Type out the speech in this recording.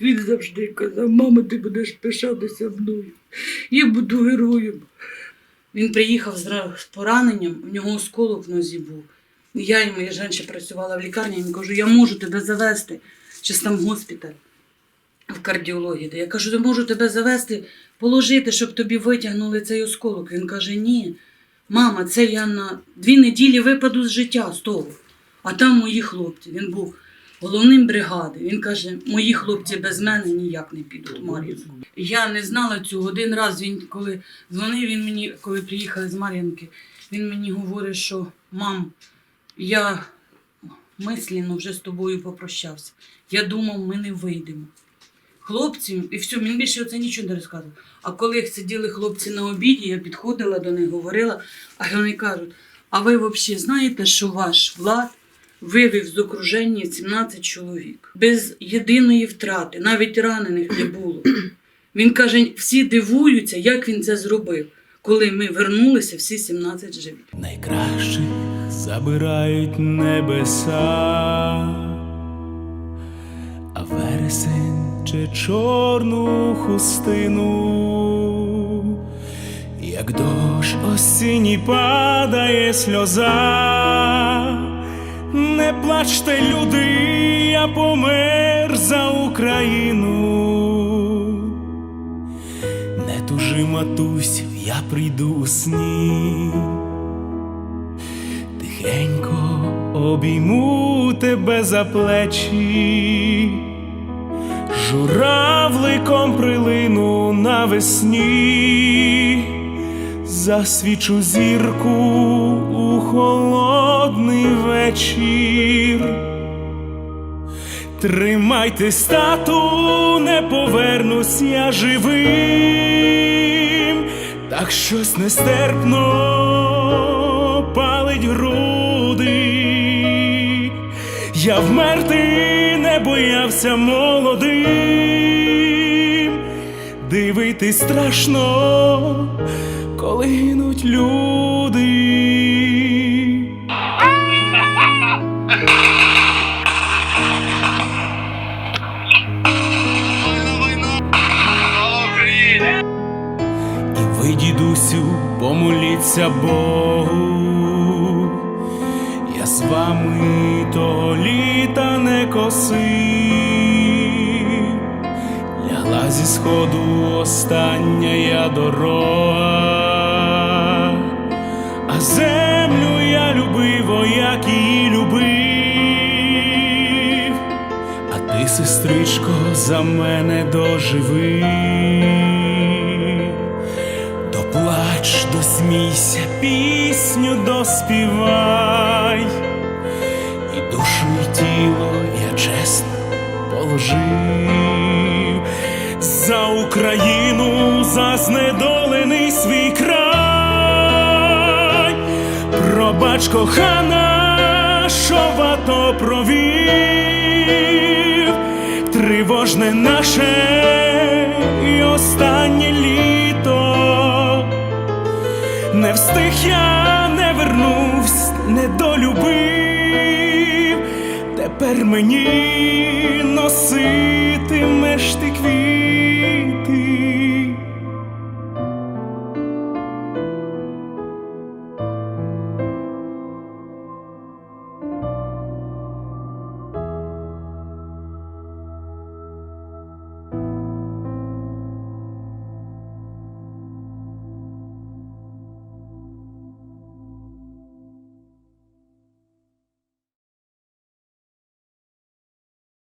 завжди казав, мама, ти будеш пишатися мною. Я буду героєм. Він приїхав з пораненням, у нього осколок в нозі був. Я йому, я ж раніше працювала в лікарні, йому кажу, я можу тебе завести, чи там госпіталь в кардіології. Я кажу, я можу тебе завести, положити, щоб тобі витягнули цей осколок. Він каже, ні, мама, це я на дві неділі випаду з життя з того. А там мої хлопці. Він був головним бригади. Він каже, мої хлопці без мене ніяк не підуть Мар'їнку. Я не знала цього. Один раз він, коли дзвонив, він мені, коли приїхали з Мар'їнки, він мені говорить, що мам, я мислено вже з тобою попрощався. Я думав, ми не вийдемо. Хлопці, і все, він більше оце нічого не розказував. А коли сиділи хлопці на обіді, я підходила до них, говорила, а вони кажуть: а ви взагалі знаєте, що ваш влад вивів з окруження 17 чоловік без єдиної втрати, навіть ранених не було. Він каже, всі дивуються, як він це зробив, коли ми вернулися, всі 17 живі. Найкращих забирають небеса, а вересень чи чорну хустину, як дощ осінній падає сльоза, не плачте, люди, я помер за Україну. Не тужи, матусь, я прийду у сні. Тихенько обійму тебе за плечі, журавликом прилину навесні, засвічу зірку у холодний вечір. Тримайтесь, тату, не повернусь я живим, так щось нестерпно палить груди. Я вмерти не боявся молодим, дивитись страшно, коли гинуть люди. І ви, дідусю, помоліться Богу, я з вами того літа не косив, лягла зі сходу остання я дорога, ти, сестричко, за мене доживи. Доплач, досмійся, пісню доспівай, і душу, і тіло я чесно положив. За Україну, за знедолений свій край, пробач кохана, що в провів, тривожне наше і останнє літо. Не встиг я, не вернувсь, не долюбив, тепер мені носи